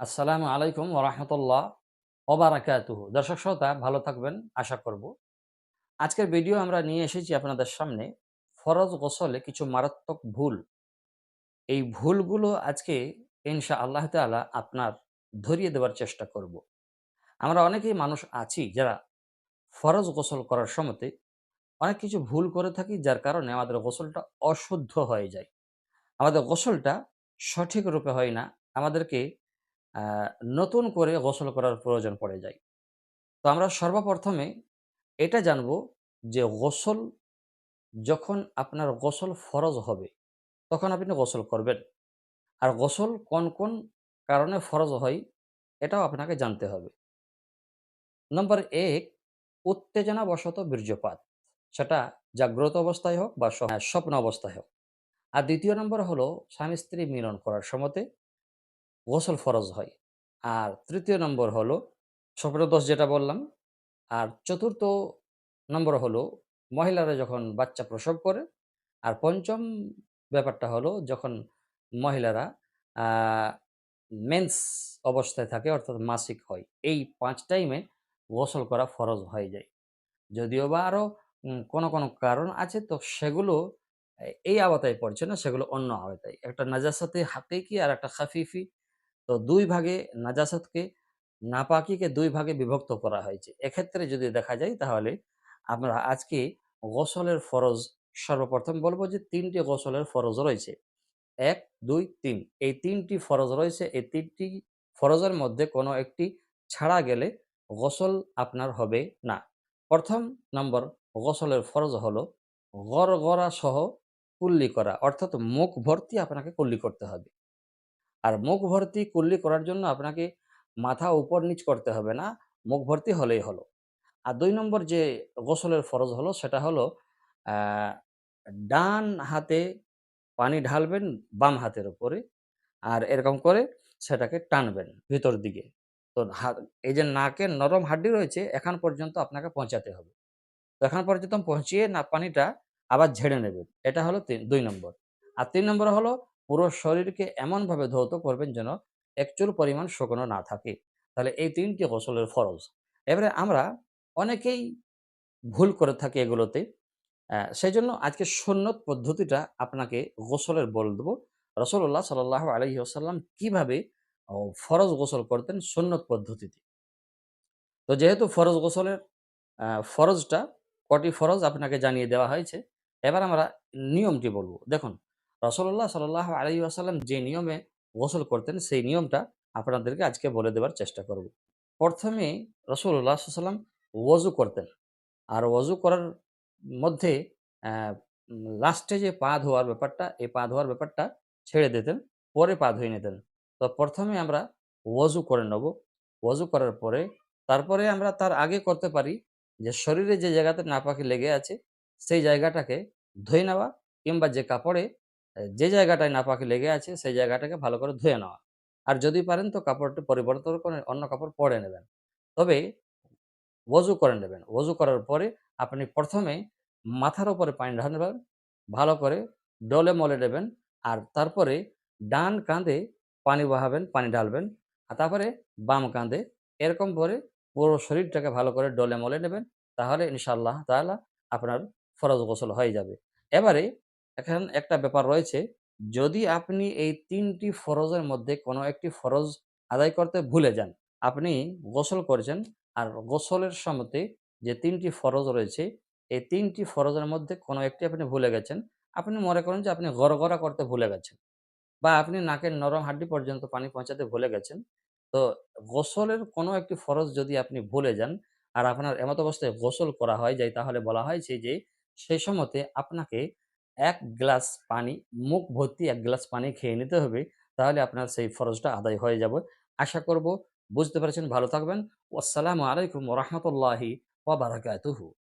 আসসালামু আলাইকুম ওরহমতুল্লাহ ওবারাকাতুহু দর্শক শ্রোতা, ভালো থাকবেন, আশা করব। আজকের ভিডিও আমরা নিয়ে এসেছি আপনাদের সামনে ফরজ গোসলে কিছু মারাত্মক ভুল। এই ভুলগুলো আজকে ইনশা আল্লাহ তাআলা আপনার ধরিয়ে দেওয়ার চেষ্টা করব। আমরা অনেকেই মানুষ আছি যারা ফরজ গোসল করার সময়তে অনেক কিছু ভুল করে থাকি যার কারণে আমাদের গোসলটা অশুদ্ধ হয়ে যায়। আমাদের গোসলটা সঠিক রূপে হয় না। আমাদেরকে নতুন করে গোসল করার প্রয়োজন পড়ে যায়। তো আমরা সর্বপ্রথমে এটা জানব যে গোসল যখন আপনার গোসল ফরজ হবে, তখন আপনি গোসল করবেন। আর গোসল কোন কোন কারণে ফরজ হয়, এটাও আপনাকে জানতে হবে। নম্বর এক, উত্তেজনাবশত বীর্যপাত। সেটা জাগ্রত অবস্থায় হোক বা স্বপ্ন অবস্থায় হোক। আর দ্বিতীয় নম্বর হলো স্বামী স্ত্রী মিলন করার সময়তে গোসল ফরজ হয়। আর তৃতীয় নম্বর হলো স্বপ্নদোষ যেটা বললাম, আর চতুর্থ নম্বর হলো, মহিলারা যখন বাচ্চা প্রসব করে, আর পঞ্চম ব্যাপারটা হলো, যখন মহিলারা মেন্স অবস্থায় থাকে, অর্থাৎ মাসিক হয়, এই পাঁচ টাইমে গোসল করা ফরজ হয়ে যায়। যদিও বা আরও কোনো কোনো কারণ আছে, তো সেগুলো এই আওতায় পড়ছে না, সেগুলো অন্য আওতায়। একটা নাজাসাতে হাকিকি আর একটা খাফিফি তো দুই ভাগে নাজাসাতকে নাপাকিকে দুই ভাগে বিভক্ত করা হয়েছে। এক্ষেত্রে যদি দেখা যায় তাহলে আমরা আজকে গোসলের ফরজ সর্বপ্রথম বলব যে তিনটি গোসলের ফরজ রয়েছে। এক, দুই, তিন। এই তিনটি ফরজ রয়েছে। এই তিনটি ফরজের মধ্যে কোনো একটি ছাড়া গেলে গোসল আপনার হবে না। প্রথম নম্বর গোসলের ফরজ হলো গড়গড়া সহ কুল্লি করা, অর্থাৎ মুখ ভর্তি আপনাকে কুল্লি করতে হবে। আর মুখ ভর্তি কুল্লি করার জন্য আপনাকে মাথা উপর নিচ করতে হবে না, মুখ ভর্তি হলেই হলো। আর দুই নম্বর যে গোসলের ফরজ হলো সেটা হলো ডান হাতে পানি ঢালবেন বাম হাতের উপরে আর এরকম করে সেটাকে টানবেন ভিতর দিকে। তো হাত এই যে নাকের নরম হাড্ডি রয়েছে, এখান পর্যন্ত আপনাকে পৌঁছাতে হবে। তো এখান পর্যন্ত পৌঁছিয়ে না, পানিটা আবার ঝেড়ে নেবেন। এটা হলো তিন- দুই নম্বর। আর তিন নম্বর হলো পুরো শরীরকে এমনভাবে ধৌত করবেন যেন একচুর পরিমাণ শুকনো না থাকে। তাহলে এই তিনটি গোসলের ফরজ। এবারে আমরা অনেকেই ভুল করে থাকি এগুলোতে। সেই জন্য আজকে সুন্নত পদ্ধতিটা আপনাকে গোসলের বল দেবো। রসল্লাহ সাল্লাহ আলহি আসাল্লাম কীভাবে ফরজ গোসল করতেন সুন্নত পদ্ধতিতে। তো যেহেতু ফরজ গোসলের ফরজটা কটি ফরজ আপনাকে জানিয়ে দেওয়া হয়েছে, এবার আমরা নিয়মটি বলব। দেখুন রসল্লাহ সাল্লাহ আলহি আসাল্লাম যে নিয়মে গোসল করতেন, সেই নিয়মটা আপনাদেরকে আজকে বলে দেওয়ার চেষ্টা করব। প্রথমে রসল্লাহ সাল্লাম ওয়াজু করতেন। আর ওয়াজু করার মধ্যে লাস্টে যে পা ধোয়ার ব্যাপারটা, এই পা ধোয়ার ব্যাপারটা ছেড়ে দিতেন, পরে পা ধুয়ে নিতেন। তো প্রথমে আমরা ওয়াজু করে নেব। ওয়াজু করার পরে, তারপরে আমরা তার আগে করতে পারি যে শরীরে যে জায়গাতে নাপাকি লেগে আছে, সেই জায়গাটাকে ধুয়ে নেওয়া কিংবা যে কাপড়ে যে জায়গাটায় নাপাকি লেগে আছে, সেই জায়গাটাকে ভালো করে ধুয়ে নেওয়া। আর যদি পারেন তো কাপড়টি পরিবর্তন করে অন্য কাপড় পরে নেবেন। তবে ওজু করে নেবেন। ওজু করার পরে আপনি প্রথমে মাথার উপরে পানি ঢালবেন ভালো করে ডলে মলে নেবেন আর তারপরে ডান কাঁধে পানি বহাবেন, পানি ঢালবেন আর তারপরে বাম কাঁধে এরকম করে পুরো শরীরটাকে ভালো করে ডলে মলে নেবেন। তাহলে ইনশাআল্লাহ তাআলা আপনার ফরজ গোসল হয়ে যাবে। এবারে এখন একটা ব্যাপার রয়েছে, যদি আপনি এই তিনটি ফরজের মধ্যে কোনো একটি ফরজ আদায় করতে ভুলে যান, আপনি গোসল করেছেন আর গোসলের সমতে যে তিনটি ফরজ রয়েছে, এই তিনটি ফরজের মধ্যে কোনো একটি আপনি ভুলে গেছেন, আপনি মনে করেন যে আপনি গড়গড়া করতে ভুলে গেছেন বা আপনি নাকের নরম হাড্ডি পর্যন্ত পানি পৌঁছাতে ভুলে গেছেন, তো গোসলের কোনো একটি ফরজ যদি আপনি ভুলে যান আর আপনার এমত অবস্থায় গোসল করা হয় যায় তাহলে বলা হয়েছে যে সেই সময়তে আপনাকে এক গ্লাস পানি, মুখ ভর্তি এক গ্লাস পানি খেয়ে নিতে হবে, তাহলে আপনার সেই ফরজটা আদায় হয়ে যাবে। আশা করব বুঝতে পেরেছেন, ভালো থাকবেন। আসসালামু আলাইকুম রহমতুল্লাহি ওবরাকাতুহু বারাকাতুহু।